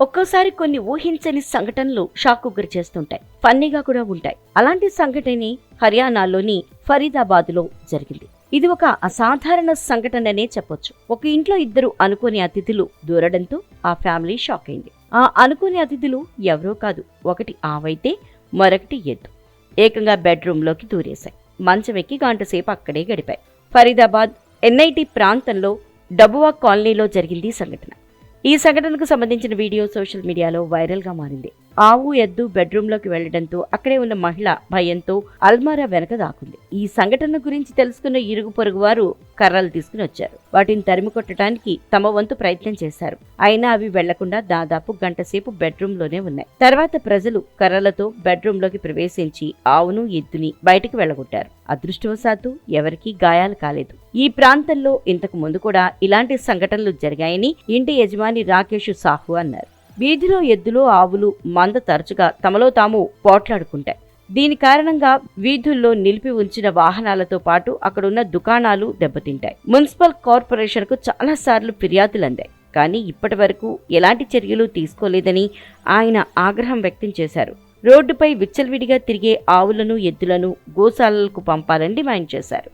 ఒక్కోసారి కొన్ని ఊహించని సంఘటనలు షాక్ గురి చేస్తుంటాయి. ఫన్నీగా కూడా ఉంటాయి. అలాంటి సంఘటనే హర్యానాలోని ఫరీదాబాద్లో జరిగింది. ఇది ఒక అసాధారణ సంఘటననే చెప్పొచ్చు. ఒక ఇంట్లో ఇద్దరు అనుకోని అతిథులు దూరడంతో ఆ ఫ్యామిలీ షాక్ అయింది. ఆ అనుకోని అతిథులు ఎవరో కాదు ఒకటి ఆవైతే మరొకటి ఎద్దు. ఏకంగా బెడ్రూమ్లోకి దూరేశాయి. మంచం ఎక్కి గంట సేపు అక్కడే గడిపాయి. ఫరీదాబాద్ ఎన్ఐటి ప్రాంతంలో డబువా కాలనీలో జరిగింది ఈ సంఘటన. ఈ సంఘటనకు సంబంధించిన వీడియో సోషల్ మీడియాలో వైరల్గా మారింది. ఆవు ఎద్దు బెడ్రూమ్లోకి వెళ్ళడంతో అక్కడే ఉన్న మహిళ భయంతో అల్మారా వెనక దాకుంది ఈ సంఘటన గురించి తెలుసుకున్న ఇరుగు పొరుగు వారు కర్రలు తీసుకుని వచ్చారు. వాటిని తరిమి కొట్టడానికి తమ వంతు ప్రయత్నం చేశారు. అయినా అవి వెళ్ళకుండా దాదాపు గంట సేపు బెడ్రూమ్లోనే ఉన్నాయి. తర్వాత ప్రజలు కర్రలతో బెడ్రూంలోకి ప్రవేశించి ఆవును ఎద్దుని బయటికి వెళ్ళగొట్టారు అదృష్టవశాత్తు ఎవరికీ గాయాలు కాలేదు. ఈ ప్రాంతంలో ఇంతకు ముందు కూడా ఇలాంటి సంఘటనలు జరిగాయని ఇంటి యజమాని రాకేష్ సాహు అన్నారు. వీధిలో ఎద్దులు ఆవులు మంద తరచుగా తమలో తాము పోట్లాడుకుంటాయి. దీని కారణంగా వీధుల్లో నిలిపి ఉంచిన వాహనాలతో పాటు అక్కడున్న దుకాణాలు దెబ్బతింటాయి. మున్సిపల్ కార్పొరేషన్కు చాలా సార్లు ఫిర్యాదులు అందాయి. కానీ ఇప్పటి వరకు ఎలాంటి చర్యలు తీసుకోలేదని ఆయన ఆగ్రహం వ్యక్తం చేశారు. రోడ్డుపై విచ్చలవిడిగా తిరిగే ఆవులను ఎద్దులను గోశాలలకు పంపాలని డిమాండ్ చేశారు.